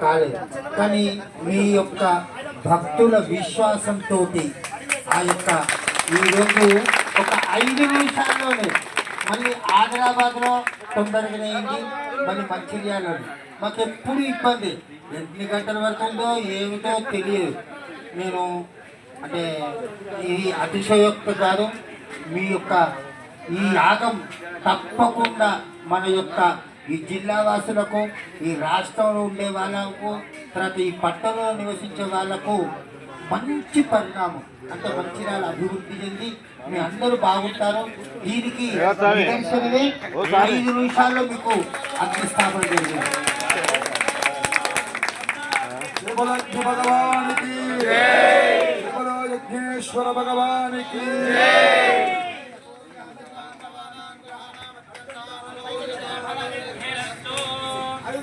కాలేదు. కానీ మీ యొక్క భక్తుల విశ్వాసంతో ఆ యొక్క ఈరోజు ఒక ఐదు నిమిషాల్లోనే మళ్ళీ హైదరాబాద్లో తొందరగానే అయింది మళ్ళీ మంచిర్యాలలో మాకు ఎప్పుడు ఇబ్బంది. ఎన్ని గంటల వరకు ఉందో ఏమిటో తెలియదు. నేను అంటే ఈ అతిశయోక్త కాదు మీ యొక్క ఈ యాగం తప్పకుండా మన యొక్క ఈ జిల్లా వాసులకు ఈ రాష్ట్రంలో ఉండే వాళ్ళకు తర్వాత ఈ పట్టణంలో నివసించే వాళ్ళకు మంచి పరిణామం అంటే మంచిర్యాల అభివృద్ధి చెంది మీ అందరూ బాగుంటారు. దీనికి నిదర్శనమే ఐదు నిమిషాల్లో మీకు అగ్నిస్థాపన జరిగింది. భగవానికి యజ్ఞేశ్వర భగవానికి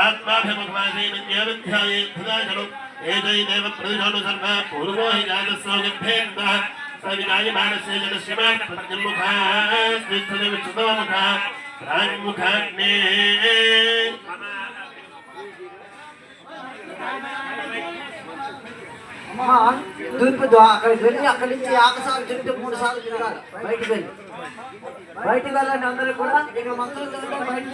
ఆత్మాభిముఖమాసీన్యాధ్యాయేధ్యాయనం ఏదైదేవ ప్రతిశోను సర్వ పూర్వో హి జాతస్సోజభ్యేంద్ర సవినాయమానస్య జనశ్రీమాన్ ప్రతిముఖాస్తిష్టదేవిచ్యుతోముఖ ప్రాంగుఖాగ్నే అమ్మా తూర్పు అక్కడికి వెళ్ళి అక్కడి నుంచి ఆకసారి చుట్టూ మూడు సార్లు తిరగాలి. బయటికి వెళ్ళి. బయటికి వెళ్ళండి అందరూ కూడా. ఇక మంత్రులు బయట